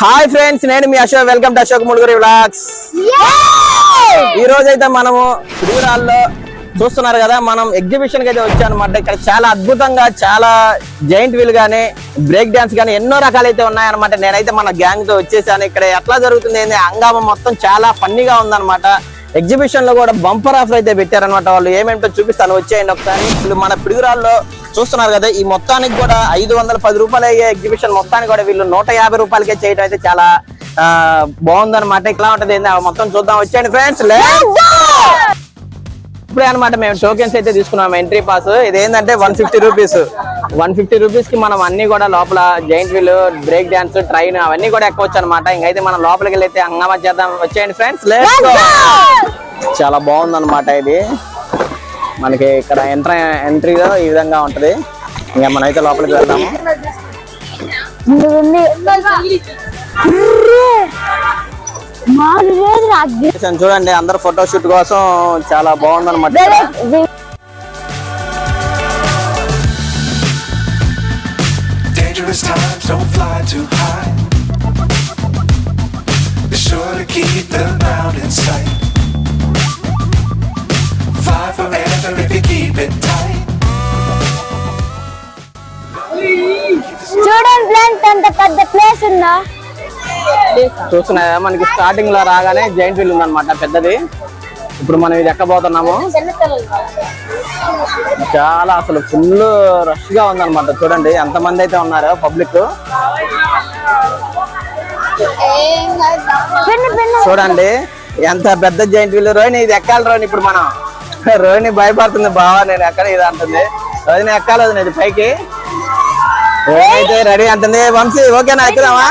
Hi friends నేను మీ Ashok. Welcome to Ashok Muduguri vlogs. ఈ రోజు అయితే మనము పిడుగురాల్లో చూస్తున్నారు కదా మనం ఎగ్జిబిషన్కి అయితే వచ్చామన్నమాట ఇక్కడ చాలా అద్భుతంగా చాలా జైంట్ వీల్ గానీ బ్రేక్ డాన్స్ గానీ ఎన్నో రకాలైతే ఉన్నాయన్నమాట. నేనైతే మన గ్యాంగ్తో వచ్చేసాను. ఇక్కడ ఎట్లా జరుగుతుంది ఏంది హంగామా మొత్తం చాలా ఫన్నీగా ఉందన్నమాట. ఎగ్జిబిషన్లో కూడా బంపర్ ఆఫర్ అయితే పెట్టారనమాట వాళ్ళు. ఏమేంటో చూపిస్తాను వచ్చేయండి ఒకసారి. ఇప్పుడు మన పిడుగురాల్లో చూస్తున్నారు కదా ఈ మొత్తానికి కూడా ఐదు వందల పది రూపాయలు అయ్యే ఎగ్జిబిషన్ మొత్తానికి కూడా వీళ్ళు నూట యాభై రూపాయలకే చేయడం అయితే చాలా బాగుందన్నమాట. ఇట్లా ఉంటది మొత్తం చూద్దాం. వచ్చేయండి ఫ్రెండ్స్ ఇప్పుడే అనమాట మేము టోకెన్స్ అయితే తీసుకున్నాం ఎంట్రీ పాస్ ఇది ఏంటంటే one fifty rupees one fifty రూపీస్కి మనం అన్ని కూడా లోపల giant wheel break dance train అవన్నీ కూడా ఎక్కవచ్చు అనమాట ఇంకైతే మనం లోపలికి వెళ్ళి అయితే హంగామా చేద్దాం. వచ్చేయండి ఫ్రెండ్స్ చాలా బాగుందన్నమాట ఇది. మనకి ఇక్కడ ఎంట్రీ ఎంట్రీలో ఈ విధంగా ఉంటది ఇంకా మనం అయితే లోపలికి వెళ్దాము చూడండి అందరు ఫోటో షూట్ కోసం చాలా బాగుందన్నమాట. Dangerous times, don't fly too high. Be sure to keep the mountain sight. Fly forever if you keep it tight. చూడండి ఫ్రెండ్స్ ఎంత పెద్ద ప్లేస్ ఉందా. మనకి స్టార్టింగ్లో రాగానే జైంట్ వీల్ ఉందన్నమాట పెద్దది. ఇప్పుడు మనం ఇది ఎక్కబోతున్నాము? చాలా అసలు ఫుల్ రష్గా ఉందన్నమాట. చూడండి ఎంత మంది అయితే ఉన్నారు పబ్లిక్ చూడండి ఎంత పెద్ద జైంట్ వీల్ రోహిణి ఇది ఎక్కాలి రోహిణి ఇప్పుడు మనం. రోహిణి భయపడుతుంది బావా నేను ఎక్కడ ఇది అంటుంది. రోహిణి ఎక్కాలి వదినా ఇది పైకి. అయితే రెడీ అంటుంది? వంశీ ఓకేనా ఎక్కుదామా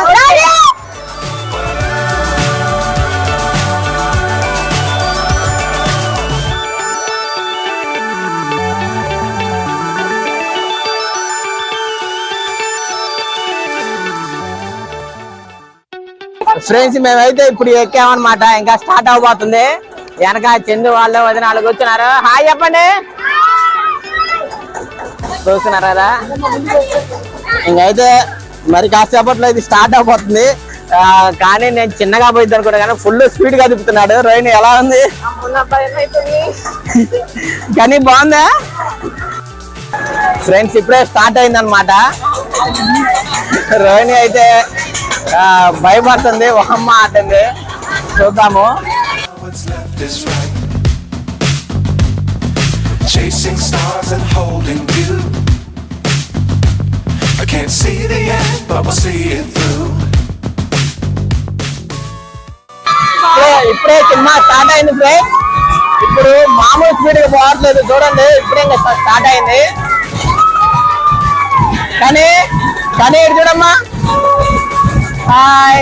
ఫ్రెండ్స్ మేమైతే ఇప్పుడు ఎక్కామన్నమాట. ఇంకా స్టార్ట్ అవబోతుంది. వెనక చందు వాళ్ళు వదిన వాళ్ళు కూర్చున్నారు. హాయ్ చెప్పండి. చూస్తున్నారు కదా ఇంకైతే మరి కాసేపట్లో ఇది స్టార్ట్ అయిపోతుంది కానీ నేను చిన్నగా పోయింది అనుకుంటా కానీ ఫుల్ స్పీడ్గా తిప్పుతున్నాడు. రోహిణి ఎలా ఉంది? కానీ బాగుందా? ఫ్రెండ్స్ ఇప్పుడే స్టార్ట్ అయింది అనమాట రోహిణి అయితే భయపడుతుంది. ఒక అమ్మ అంటుంది. చూద్దాము. What's is right. Chasing stars and holding you. I can't see the end, but we'll see it through. ఇప్పుడే సినిమా స్టార్ట్ అయింది ఫ్రెండ్స్ ఇప్పుడు మామూలు స్పీడ్గా పోవట్లేదు చూడండి ఇప్పుడే ఇంకా స్టార్ట్ అయింది కానీ కానీ చూడమ్మా hi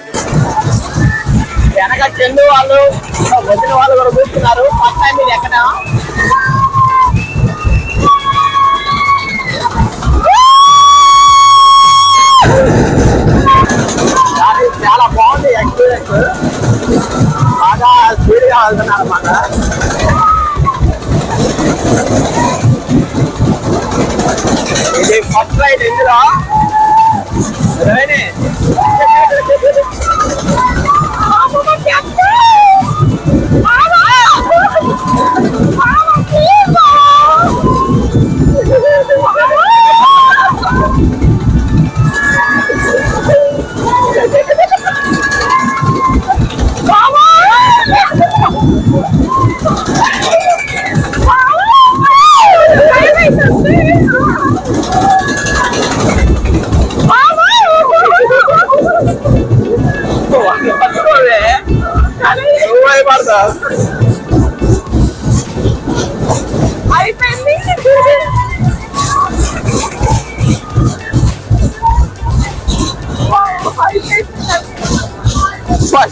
వెనక చెల్లు వాళ్ళు వచ్చిన వాళ్ళు కూడా కూర్చున్నారు. ఫస్ట్ టైం ఇది ఎక్కడ? చాలా బాగుంది ఎక్స్పీరియన్స్ బాగా స్పీడ్గా వెళ్తున్నారు అన్నమాట. ఇది ఫస్ట్ రైడ్ ఇందులో.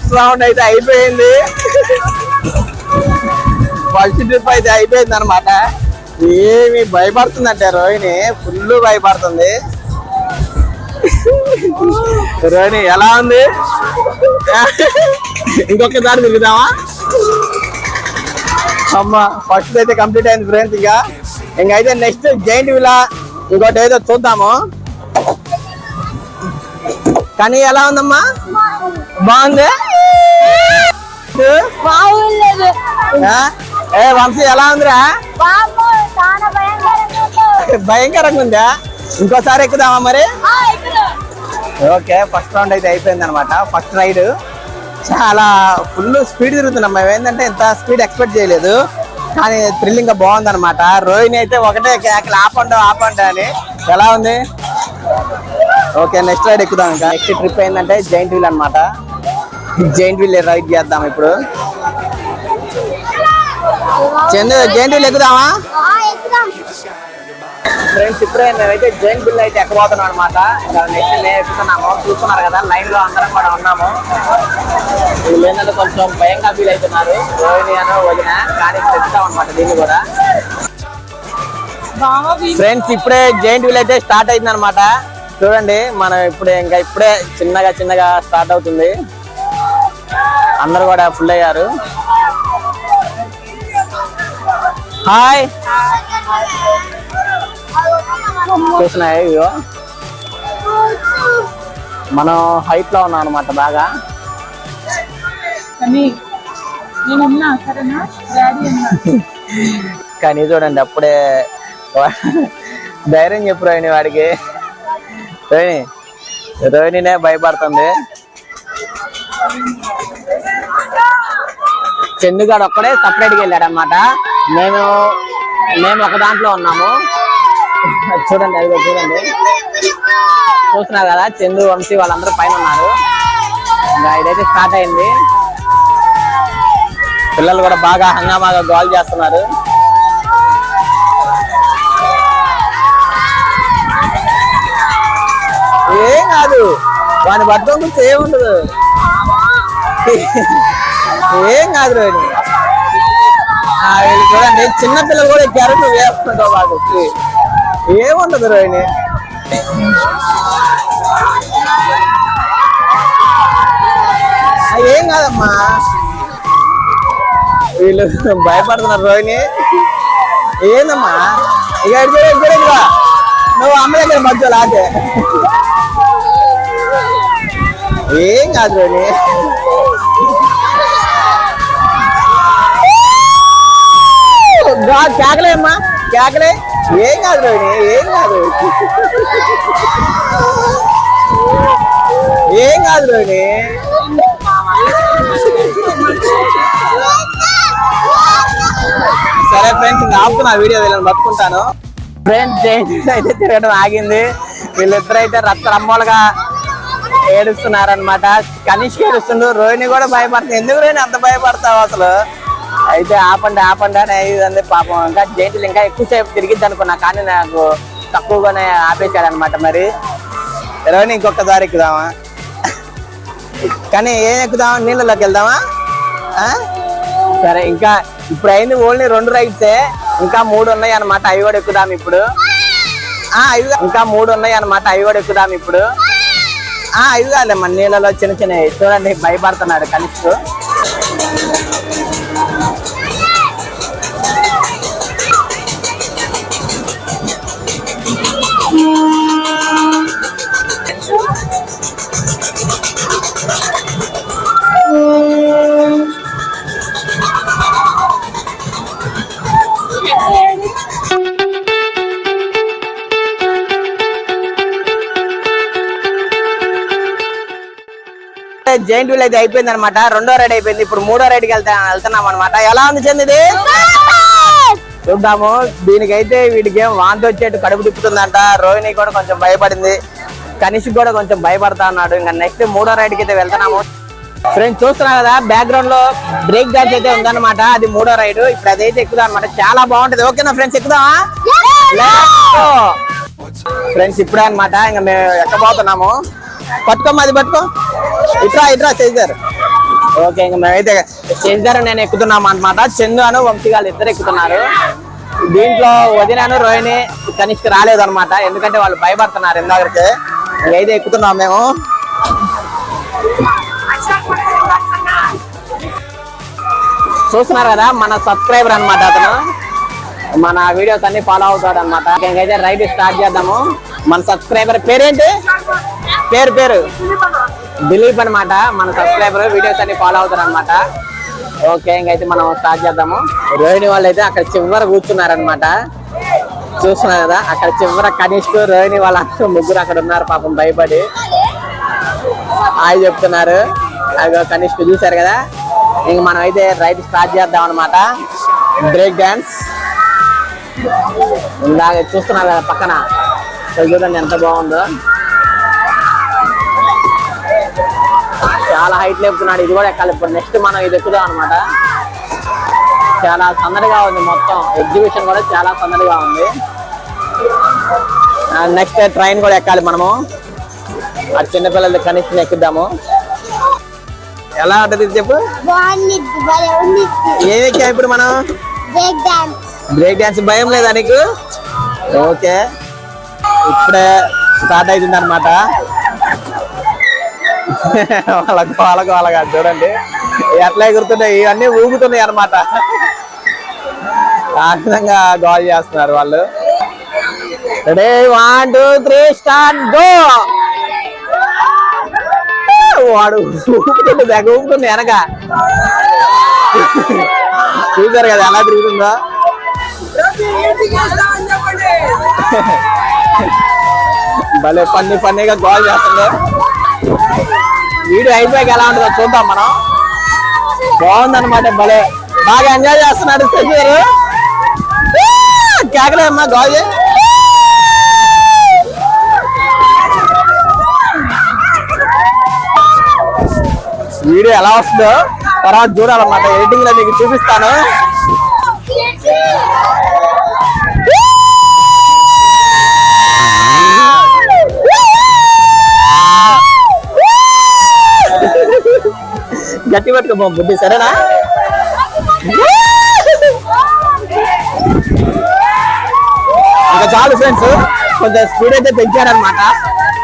ఫస్ట్ రౌండ్ అయితే అయిపోయింది. ఫస్ట్ ట్రిప్ అయితే అయిపోయింది అనమాట ఏమి భయపడుతుందంటే రోహిణి ఫుల్ భయపడుతుంది. రోహిణి ఎలా ఉంది? ఇంకొకసారి తిరుగుదామా? అమ్మ ఫస్ట్ అయితే కంప్లీట్ అయింది ఫ్రెండ్స్ ఇంకా. ఇంకైతే నెక్స్ట్ జైంట్ విలా ఇంకోటి ఏదో చూద్దాము. కానీ ఎలా ఉందమ్మా? బాగుంది? బాగుండదు? ఏ వంశీ ఎలా ఉందిరా? భయంకరంగా ఉంది. ఇంకోసారి ఎక్కుదామా మరి. ఓకే ఫస్ట్ రౌండ్ అయితే అయిపోయింది అనమాట ఫస్ట్ రైడ్. చాలా ఫుల్ స్పీడ్ తిరుగుతున్నాం. మేము ఏంటంటే ఇంత స్పీడ్ ఎక్స్పెక్ట్ చేయలేదు. కానీ థ్రిల్లింగ్ బాగుంది అనమాట రోహిణి అయితే ఒకటే కేకలు ఆపండు ఆపండు అని. ఎలా ఉంది? ఓకే నెక్స్ట్ రైడ్ ఎక్కుదాం ఇంకా. నెక్స్ట్ ట్రిప్ ఏంటంటే జైంట్ వీల్ అనమాట. జైంట్ వీల్ రైడ్ చేద్దాం ఇప్పుడు. చందు జైంట్ వీల్ ఎక్కుదామా? ఫ్రెండ్స్ ఇప్పుడే నేనైతే జైన్ బిల్ అయితే ఎక్కబోతున్నాం అనమాట ఇంకా నెక్స్ట్ ఎక్కుతున్నాము. చూస్తున్నారు కదా లైన్లో అందరం కూడా ఉన్నాము. వీళ్ళు కొంచెం భయంగా ఫీల్ అవుతున్నారు. రోహిణి అని వదిన కానీ ఇప్పుడు అనమాట దీన్ని కూడా. ఫ్రెండ్స్ ఇప్పుడే జైంట్ వీల్ అయితే స్టార్ట్ అయింది అనమాట చూడండి మనం ఇప్పుడే ఇంకా ఇప్పుడే చిన్నగా చిన్నగా స్టార్ట్ అవుతుంది. అందరు కూడా ఫుల్ అయ్యారు. హాయ్ చూసినాయి ఇగో మనం హైట్లో ఉన్నాం అనమాట బాగా. కానీ చూడండి అప్పుడే ధైర్యం చెప్పు రోహిణి వాడికి. రోహిణి రోహిణినే భయపడుతుంది. చందుగాడు ఒక్కడే సపరేట్గా వెళ్ళాడు అనమాట మేము మేము ఒక దాంట్లో ఉన్నాము. చూడండి అదిగో చూడండి. చూస్తున్నారు కదా చందు వంశీ వాళ్ళందరూ పైన ఉన్నారు. ఇంకా ఇదైతే స్టార్ట్ అయింది. పిల్లలు కూడా బాగా హంగామాగా గోల్ చేస్తున్నారు. ఏం కాదు వాడిని పట్టుకొని ఏముండదు. ఏం కాదు రోహిణి. వీళ్ళు చూడండి చిన్న పిల్లలు కూడా ఎక్కారు నువ్వు వేసుకుంటావు బాగా ఏముండదు రోహిణి. ఏం కాదమ్మా. వీళ్ళు భయపడుతున్నారు రోహిణి. ఏందమ్మా? ఇక ఇటు నువ్వు అమ్మ దగ్గర మధ్యలో ఆటే ఏం కాదు రోహిణి. కాదు కేకలే అమ్మా కేకలే. ఏం కాదు రోహిణి ఏం కాదు ఏం కాదు రోహిణి. సరే ఫ్రెండ్స్ ఇంకా ఆపుతున్నా వీడియో వీళ్ళని పట్టుకుంటాను. ఫ్రెండ్స్ జైంట్ అయితే తిరగడం ఆగింది. వీళ్ళిద్దరు అయితే రక్తరమ్మలుగా ఏడుస్తున్నారనమాట కనిష్క ఏడుస్తుండ్రు రోహిణి కూడా భయపడుతుంది. ఎందుకు రోహిణి అంత భయపడతావు అసలు? అయితే ఆపండి ఆపండి అని అయింది పాపం. ఇంకా జైంట్లు ఇంకా ఎక్కువసేపు తిరిగిద్ది అనుకున్నా కానీ నాకు తక్కువగానే ఆపేశాడు అనమాట మరి రోహిణి ఇంకొకసారి ఎక్కుదామా? కానీ ఏం ఎక్కుదామా? నీళ్ళలోకి వెళ్దామా? సరే ఇంకా ఇప్పుడు అయింది ఓన్లీ రెండు రైడ్సే ఇంకా మూడు ఉన్నాయి అనమాట అవి కూడా ఎక్కుదాం ఇప్పుడు. ఆ ఇంకా మూడు ఉన్నాయి అనమాట అవి కూడా ఎక్కుదాం ఇప్పుడు. ఆ అవి కాదమ్మా నీళ్ళలో చిన్న చిన్న చూడండి భయపడుతున్నాడు కనిష్క జైంట్ వీల్ అయితే అయిపోయింది అనమాట రెండో రైడ్ అయిపోయింది. ఇప్పుడు మూడో రైడ్కి వెళ్తా వెళ్తున్నాం అనమాట ఎలా ఉంది చెందిది చూద్దాము. దీనికైతే వీడికి ఏం వాంతి వచ్చేట్టు కడుపు తిప్పుతుందంట. రోహిణి కూడా కొంచెం భయపడింది. కనిష్ కూడా కొంచెం భయపడతా ఉన్నాడు. ఇంకా నెక్స్ట్ మూడో రైడ్కి అయితే వెళ్తున్నాము. ఫ్రెండ్స్ చూస్తున్నా కదా బ్యాక్గ్రౌండ్లో బ్రేక్ డాన్స్ అయితే ఉందన్నమాట. అది మూడో రైడ్ ఇప్పుడు అదైతే ఎక్కుదా అనమాట చాలా బాగుంటది. ఓకేనా ఫ్రెండ్స్ ఎక్కుదామా? ఫ్రెండ్స్ ఇప్పుడే అనమాట ఇంకా మేము ఎక్కబోతున్నాము? పట్టుకోమ్మా అది పట్టుకో. ఇట్రా ఇట్రా చేశారు ఓకే ఇంకా మేమైతే చందర్ నేను ఎక్కుతున్నాము అనమాట చందు అను వంశీ గారు ఇద్దరు ఎక్కుతున్నారు. దీంట్లో వదినాను రోహిణి కనిష్కి రాలేదు అనమాట ఎందుకంటే వాళ్ళు భయపడుతున్నారు ఇందాకరికి అయితే ఎక్కుతున్నాం మేము చూస్తున్నారు కదా మన సబ్స్క్రైబర్ అన్నమాట అతను. మన వీడియోస్ అన్ని ఫాలో అవుతాడు అనమాట ఇంకైతే రైడ్ స్టార్ట్ చేద్దాము. మన సబ్స్క్రైబర్ పేరేంటి? పేరు పేరు. దిలీప్ అన్నమాట. మన సబ్స్క్రైబర్ వీడియోస్ అన్ని ఫాలో అవుతారు అనమాట ఓకే ఇంకైతే మనం స్టార్ట్ చేద్దాము. రోహిణి వాళ్ళు అయితే అక్కడ చివర కూర్చున్నారనమాట చూస్తున్నారు కదా అక్కడ చివర కనిష్క రోహిణి వాళ్ళందరూ ముగ్గురు అక్కడ ఉన్నారు పాపం భయపడి. హాయ్ చెప్తున్నారు. అదిగో కనిష్క చూశారు కదా. ఇంక మనం అయితే రైట్ స్టార్ట్ చేద్దాం అనమాట బ్రేక్ డ్యాన్స్ ఇందాక చూస్తున్నారు కదా పక్కన. చూడండి ఎంత బాగుందో. చాలా హైట్ లేపుతున్నాడు. ఇది కూడా ఎక్కాలి. ఇప్పుడు నెక్స్ట్ మనం ఇది ఎక్కుదాం అనమాట చాలా సందడిగా ఉంది మొత్తం. ఎగ్జిబిషన్ కూడా చాలా సందడిగా ఉంది. నెక్స్ట్ ట్రైన్ కూడా ఎక్కాలి మనము. ఆ చిన్నపిల్లలు కనీసం ఎక్కుదాము ఎలా ఉంటుంది చెప్పు? ఏం ఎక్కాం ఇప్పుడు మనం? బ్రేక్ డాన్స్ బ్రేక్ డాన్స్ భయం లేదా నీకు? ఓకే. ఇప్పుడే స్టార్ట్ అవుతుంది అనమాట వాళ్ళకు వాళ్ళకు వాళ్ళగా చూడండి. ఎట్లా ఎగురుతున్నాయి ఇవన్నీ ఊగుతున్నాయి అనమాట ఆ విధంగా గోల్ చేస్తున్నారు వాళ్ళు. Ready one two three start go వాడు ఊపుతుంది తెగ ఊపుతుంది వెనక. చూసారు కదా ఎలా తిరుగుతుందో? భలే ఫన్నీ ఫన్నీగా గోల్ చేస్తుందో. వీడియో అయిపోయాక ఎలా ఉంటుందో చూద్దాం మనం. బాగుందన్నమాట భలే. బాగా ఎంజాయ్ చేస్తున్నాడు సజీరు కేకలే అమ్మా గోల్ వీడియో ఎలా వస్తుందో తర్వాత చూడాలన్నమాట. ఎడిటింగ్లో మీకు చూపిస్తాను. గట్టి పట్టుకో బుద్ధి సరేనా? ఇంకా చాలు ఫ్రెండ్స్ కొంచెం స్పీడ్ అయితే పెంచారనమాట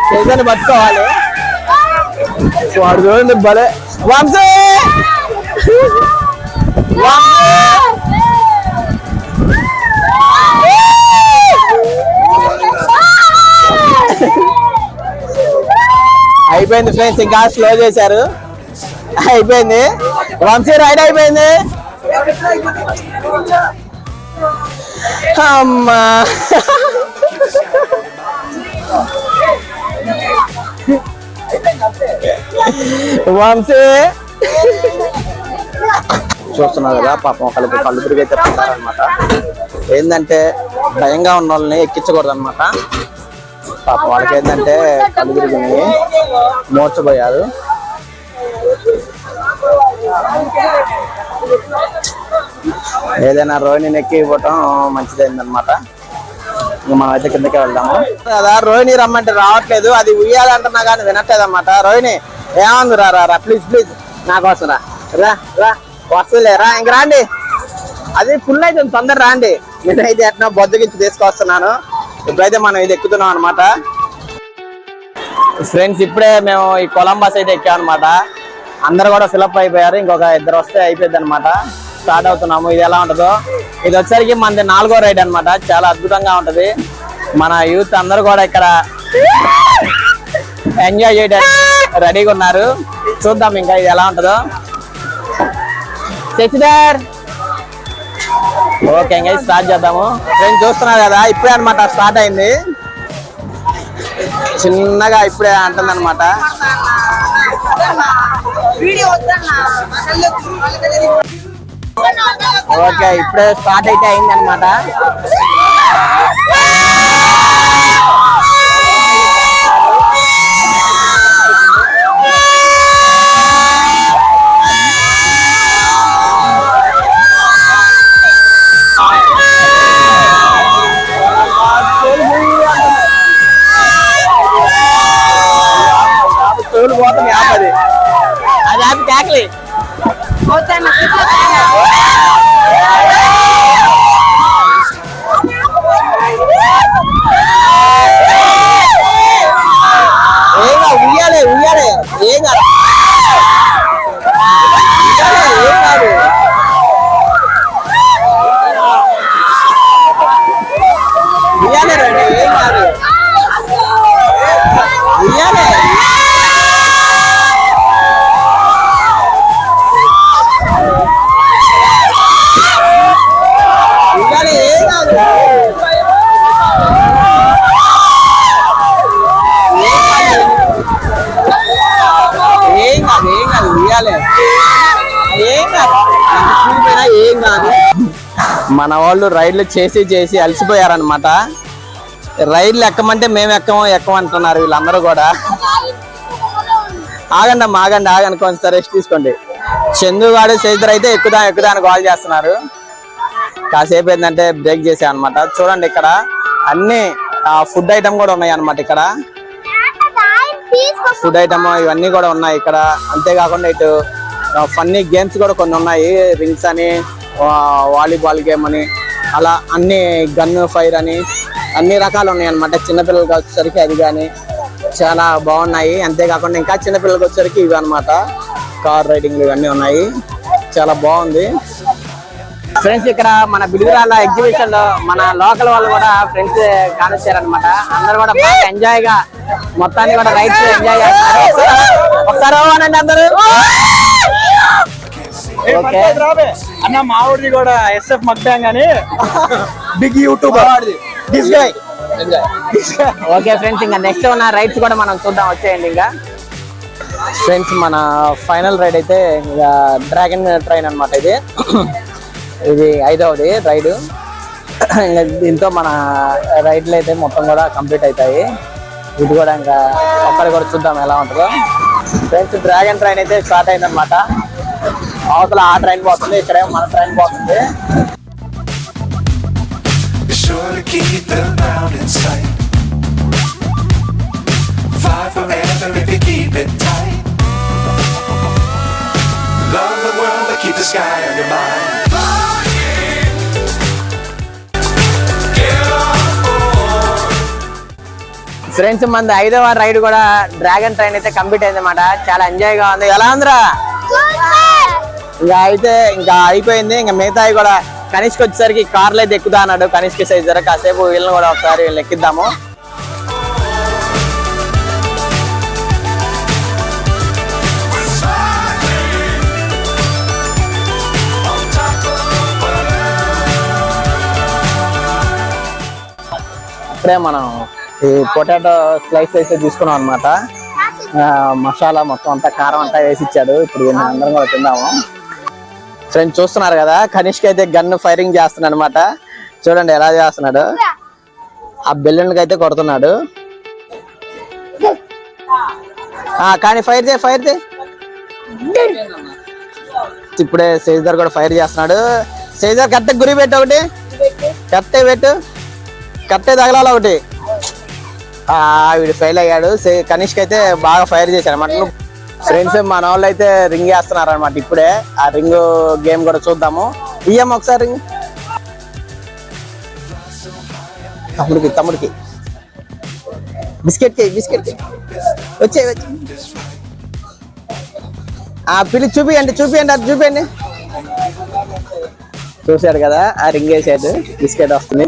చేతులు పట్టుకోవాలి. వాడు చూడండి భలే. వంశీ! వంశీ! అయిపోయింది ఫ్రెండ్స్ ఇంకా స్లో చేశారు. అయిపోయింది. వంశీ రైడ్ అయిపోయింది. అమ్మా. వంశీ. చూస్తున్నారు కదా పాపం ఒకరికి కళ్ళు తిరిగి అయితే ఏంటంటే భయంగా ఉన్న వాళ్ళని ఎక్కించకూడదు అనమాట పాపం వాళ్ళకి ఏంటంటే కళ్ళు తిరిగింది మోర్చబోయారు. ఏదైనా రోహిణిని ఎక్కి ఇవ్వటం మంచిదైందనమాట ఇంకా మనం అయితే కిందకి వెళ్దాము. కదా రోహిణి రమ్మంటే రావట్లేదు. అది ఉయ్యాలంటున్నా కానీ వినట్లేదు అనమాట రోహిణి ఏమంది రా రా రా ప్లీజ్ ప్లీజ్. నా కోసం రా. రా రా. రా ఇంక రాండి. అది ఫుల్ అయితే తొందర రాండి. నేనైతే ఎట్లా బొద్దగించి తీసుకొస్తున్నాను. ఇప్పుడైతే మనం ఇది ఎక్కుతున్నాం అనమాట ఫ్రెండ్స్ ఇప్పుడే మేము ఈ కొలంబస్ అయితే ఎక్కాం అనమాట అందరు కూడా ఫిలప్ అయిపోయారు. ఇంకొక ఇద్దరు వస్తే అయిపోయింది అనమాట స్టార్ట్ అవుతున్నాము. ఇది ఎలా ఉంటుందో? ఇది వచ్చేసరికి మనది నాలుగో రైడ్ అన్నమాట. చాలా అద్భుతంగా ఉంటది. మన యూత్ అందరు కూడా ఇక్కడ ఎంజాయ్ చేయడానికి రెడీగా ఉన్నారు. చూద్దాం ఇంకా ఇది ఎలా ఉంటుందో. శశిధర్! ఓకే ఇంకా స్టార్ట్ చేద్దాము. ఫ్రెండ్స్ చూస్తున్నారు కదా ఇప్పుడే అన్నమాట స్టార్ట్ అయింది. చిన్నగా ఇప్పుడే అంటుంది అనమాట ఓకే ఇప్పుడే స్టార్ట్ అయితే అయిందనమాట ஏன் ரெண்டு ஏன் யாரு మన వాళ్ళు రైడ్లు చేసి చేసి అలసిపోయారనమాట రైడ్లు ఎక్కమంటే మేము ఎక్కము ఎక్కమంటున్నారు వీళ్ళందరూ కూడా. ఆగండి అమ్మా ఆగండి ఆగండి కొంచెం రెస్ట్ తీసుకోండి. చందుగాడు వాడు అయితే ఎక్కుదా ఎక్కుదా అని కాల్ చేస్తున్నారు. కాసేపు ఏంటంటే బ్రేక్ చేసా అనమాట చూడండి ఇక్కడ అన్ని ఫుడ్ ఐటమ్ కూడా ఉన్నాయి అనమాట ఇక్కడ. ఫుడ్ ఐటమ్ ఇవన్నీ కూడా ఉన్నాయి ఇక్కడ. అంతేకాకుండా ఇటు ఫన్నీ గేమ్స్ కూడా కొన్ని ఉన్నాయి. రింగ్స్ అని వాలీబాల్ గేమ్ అని అలా అన్ని గన్ ఫైర్ అని అన్ని రకాలు ఉన్నాయి అనమాట చిన్నపిల్లలకి వచ్చేసరికి అది కానీ చాలా బాగున్నాయి. అంతేకాకుండా ఇంకా చిన్నపిల్లలకి వచ్చేసరికి ఇవి అనమాట కార్ రైడింగ్లు ఇవన్నీ ఉన్నాయి. చాలా బాగుంది. ఫ్రెండ్స్ ఇక్కడ మన బిడుగురాల ఎగ్జిబిషన్లో మన లోకల్ వాళ్ళు కూడా ఫ్రెండ్స్ కానిచ్చారనమాట అందరూ కూడా బాగా ఎంజాయ్గా మొత్తాన్ని కూడా రైట్స్ ఎంజాయ్ చేస్తారు ఒకసారి అందరూ. అన్న మావుడిది కూడా ఎస్ఎఫ్ మక్బ్యాంగ్ అని. Big YouTuber this guy okay friends ఇంకా నెక్స్ట్ ఉన్న రైడ్స్ కూడా మనం చూద్దాం వచ్చేయండి ఇంకా. ఫ్రెండ్స్ మన ఫైనల్ రైడ్ అయితే ఇంకా డ్రాగన్ ట్రైన్ అన్నమాట ఇది. ఇది ఐదవది రైడ్ ఇంకా దీంతో మన రైడ్లు అయితే మొత్తం కూడా కంప్లీట్ అవుతాయి. ఇది కూడా ఇంకా ఒక్కరి కూడా చూద్దాం ఎలా ఉంటుందో. ఫ్రెండ్స్ డ్రాగన్ ట్రైన్ అయితే స్టార్ట్ అయిందనమాట అవతల ఆ ట్రైన్ పోతుంది ఇక్కడ మన ట్రైన్ పోతుంది. ఫ్రెండ్స్ మన ఐదవ రైడ్ కూడా డ్రాగన్ ట్రైన్ అయితే కంప్లీట్ అయింది అనమాట చాలా ఎంజాయ్గా ఉంది. ఎలా అందరా ఇంకా అయితే ఇంకా అయిపోయింది. ఇంకా మిగతాయి కూడా కనిష్కి వచ్చేసరికి కార్లు అయితే ఎక్కుదా అన్నాడు. కనిష్కి సైజ్ జర కాసేపు వీళ్ళని కూడా ఒకసారి వీళ్ళని ఎక్కిద్దాము. ఇప్పుడే మనం ఈ పొటాటో స్లైస్ అయితే తీసుకున్నాం అనమాట మసాలా మొత్తం అంతా కారం అంతా వేసి ఇచ్చాడు. ఇప్పుడు అందరం కూడా తిందాము. ఫ్రెండ్స్ చూస్తున్నారు కదా కనిష్క్ అయితే గన్ ఫైరింగ్ చేస్తున్నాడు అనమాట చూడండి ఎలా చేస్తున్నాడు. ఆ బెలూన్కి అయితే కొడుతున్నాడు. కానీ ఫైర్ చే ఫైర్ చే ఇప్పుడే సేజర్ కూడా ఫైర్ చేస్తున్నాడు. సేజర్ కరెక్ట్ గురి పెట్టు ఒకటి. కరెక్టే పెట్టు. కరెక్టే తగలాలి ఒకటి. ఆ, వీడు ఫెయిల్ అయ్యాడు. సే- కనిష్క్ అయితే బాగా ఫైర్ చేశాడు అనమాట ఫ్రెండ్స్ మన వాళ్ళు అయితే రింగ్ వేస్తున్నారు అనమాట ఇప్పుడే. ఆ రింగ్ గేమ్ కూడా చూద్దాము. ఇయ్యం ఒకసారి రింగ్ తమ్ముడికి తమ్ముడికి. బిస్కెట్ బిస్కెట్కి. బిస్కెట్ వచ్చే వచ్చే. ఆ పిలి చూపియండి చూపియండి అది చూపియండి. చూశాడు కదా ఆ రింగ్ వేసాడు బిస్కెట్ వస్తుంది.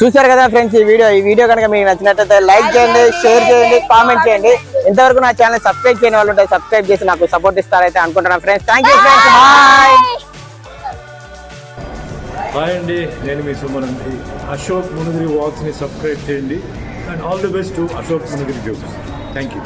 చూశారు కదా ఫ్రెండ్స్ ఈ వీడియో ఈ వీడియో కనుక మీకు నచ్చినట్లయితే లైక్ చేయండి షేర్ చేయండి కామెంట్ చేయండి. ఇంతవరకు నా ఛానల్ సబ్స్క్రైబ్ చేయని వాళ్ళు ఉంటే సబ్స్క్రైబ్ చేసి నాకు సపోర్ట్ ఇస్తారైతే అనుకుంటున్నాను friends. Thank you friends bye hi అండి. నేను మీ సుమన్ అండి. అశోక్ మునుగిరి వాక్స్ని సబ్స్క్రైబ్ చేయండి. And all the best to Ashok Munugiri jokes thank you